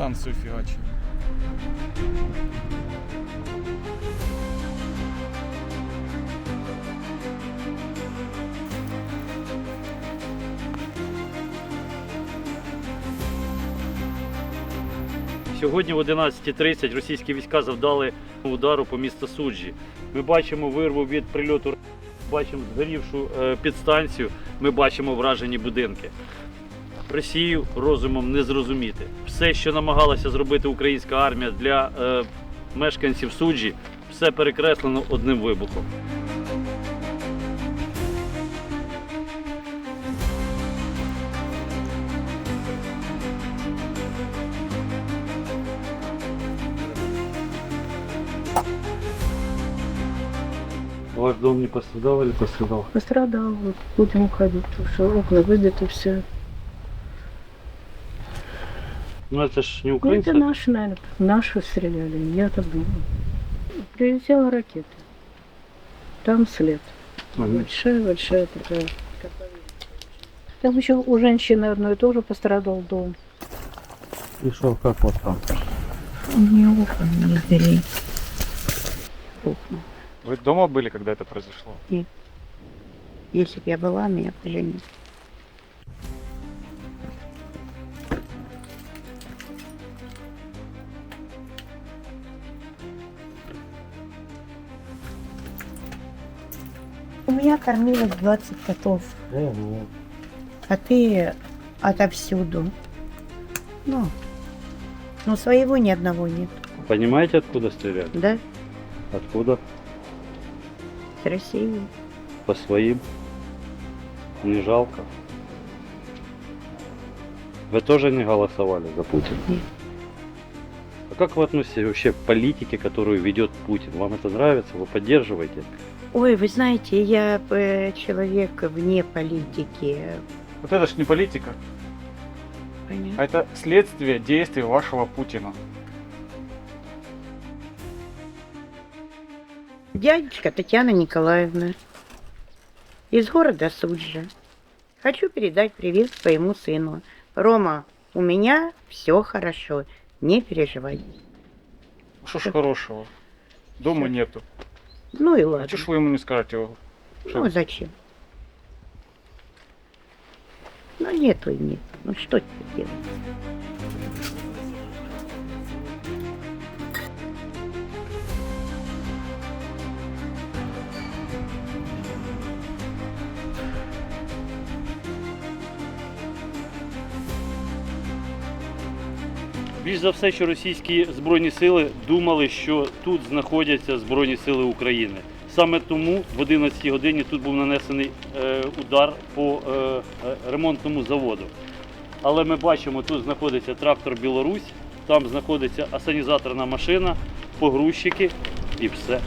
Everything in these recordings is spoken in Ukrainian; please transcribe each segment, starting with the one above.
станцию фигачили. Сьогодні в 11.30 російські війська завдали удару по місту Суджі. Ми бачимо вирву від прильоту, бачимо згорівшу е, підстанцію, ми бачимо вражені будинки. Росію розумом не зрозуміти. Все, що намагалася зробити українська армія для е, мешканців Суджі, все перекреслено одним вибухом. Ваш дом не пострадав или пострадав? Пострадал, вот будем уходить, потому что окна выбиты все. Ну це ж не Ну, українці. это наши, наверное, наши стреляли, я так думаю. Прилетела ракета. Там след. Мгм. Большая-большая такая. Там еще у женщины одной тоже пострадал дом. І що, як вас там? Не окна не дверей. Окна. Вы дома были, когда это произошло? Если бы я была, меня бы нет. У меня кормилось 20 котов, а ты отовсюду. Ну, ну своего ни одного нет, Понимаете, откуда стреляли? да? Откуда? С России. По своим. Не жалко. Вы тоже не голосовали за Путина? Нет. А как вы относитесь вообще к политике, которую ведет Путин? Вам это нравится? Вы поддерживаете? Ой, вы знаете, я э, человек вне политики. Вот это ж не политика, Понятно? а это следствие действий вашего Путина. Дядечка Татьяна Николаевна из города Суджа. Хочу передать привет своему сыну. Рома, у меня все хорошо, не переживай. Что ж хорошего? Дома нету. Ну и ладно. что ж вы ему не скажете? что- Ну зачем? Ну нету и нет. Ну что теперь делать? Більш за все, що російські збройні сили думали, що тут знаходяться Збройні сили України. Саме тому в 11 годині тут був нанесений е, удар по е, е, ремонтному заводу. Але ми бачимо, тут знаходиться трактор Білорусь, там знаходиться асанізаторна машина, погрузчики і все.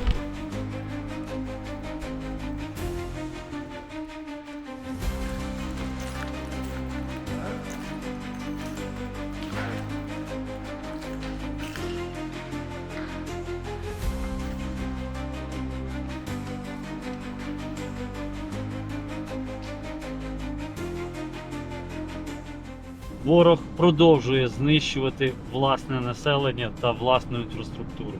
Ворог продовжує знищувати власне населення та власну інфраструктуру.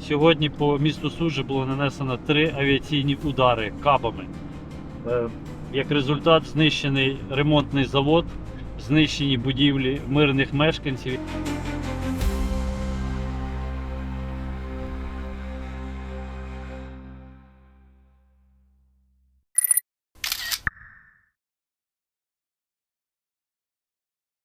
Сьогодні по місту Суджі було нанесено три авіаційні удари кабами. Е, Як результат, знищений ремонтний завод, знищені будівлі мирних мешканців.